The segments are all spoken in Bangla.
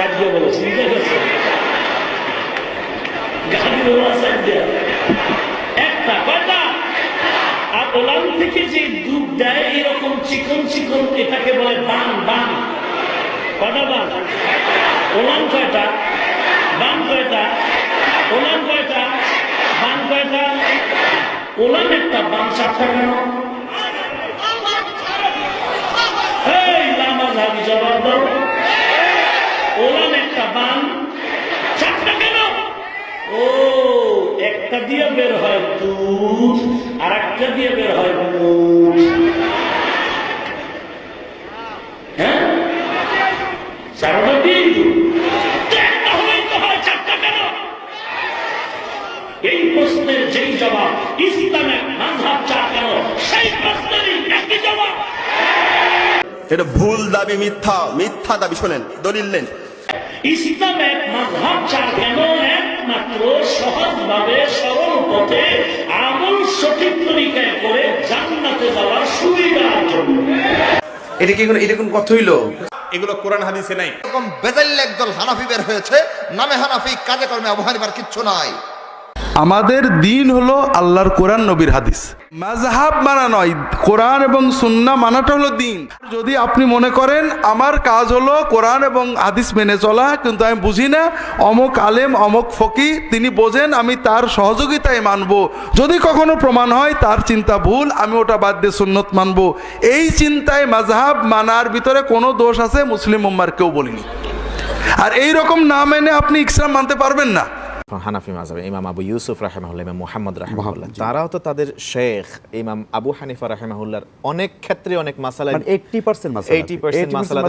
সাহায্য বলেছে বুঝে গেছে গাড়ি ওলা সাহায্য একটা কয়টা? আর ওলান থেকে যে দুধ দেয় এরকম চিকন চিকন এটাকে বলে বান বান। কয়টা বান? ওলান কয়টা? বান কয়টা? ওলান কয়টা? বান কয়টা? ওলান একটা বান চারটা কেন এই লামা জবাব দাও ওলান একটা বান চারটা কেন ও একটা দিয়ে বের হয় আর একটা দিয়ে বের হয় হ্যাঁ? চারটা এই প্রশ্নের যেই জবাব ইসলামের মাঝহাব চা কেন সেই প্রশ্নেরই একই জবাব। এটা ভুল দাবি মিথ্যা মিথ্যা দাবি শোনেন দলিল নেন। ইসলাম এক মাঝহাব চা কেন একমাত্র সহজভাবে সরল পথে আমল সঠিক তরিকায় করে জান্নাতে যাওয়ার সুবিধা এটা কি কোনো এটা কোন কথা হইল? এগুলো কোরআন হাদিসে নাই। এরকম বেজাল্লা একদল হানাফি বের হয়েছে নামে হানাফি কাজে কর্মে আবহাওয়ার কিচ্ছু নাই। আমাদের দিন হলো আল্লাহর কোরআন, নবীর হাদিস। মাযহাব মানা নয়, কোরআন এবং সুন্নাহ মানাটা হলো দিন। যদি আপনি মনে করেন, আমার কাজ হলো কোরআন এবং হাদিস মেনে চলা, কিন্তু আমি বুঝি না, অমুক আলেম, অমুক ফকি তিনি বোঝেন, আমি তার সহযোগিতায় মানব। যদি কখনো প্রমাণ হয়, তার চিন্তা ভুল, আমি ওটা বাদ দিয়ে সুন্নত মানব। এই চিন্তায় মাযহাব মানার ভিতরে কোনো দোষ আছে? মুসলিম উম্মার কেউ বলিনি। আর এই রকম না মেনে আপনি ইসলাম মানতে পারবেন না। হানাফি মাযহাবে ইমাম আবু ইউসুফ রাহিমাহুল্লাহ ইমাম মুহাম্মদ রাহিমাহুল্লাহ। তারাও তো তাদের শেখ ইমাম আবু হানিফা রাহিমাহুল্লাহর অনেক ক্ষেত্রে অনেক মাসালা 80% মাসালা 80% মাসালাতে।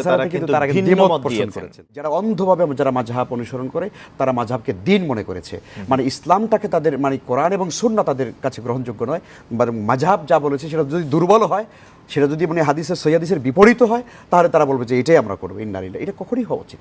তারা কিন্তু দ্বিমত দিয়েছেন। যারা অন্ধভাবে যারা মাঝহাব অনুসরণ করে তারা মাঝহাবকে দিন মনে করেছে। মানে ইসলামটাকে তাদের মানে কোরআন এবং সুন্নাহ তাদের কাছে গ্রহণযোগ্য নয় বরং মাঝহাব যা বলেছে সেটা যদি দুর্বল হয় সেটা যদি মানে হাদিসের সৈয়াদিসের বিপরীত হয় তাহলে তারা বলবে যে এটাই আমরা করব ইন্নারিল্লাহ এটা কখনই হওয়া উচিত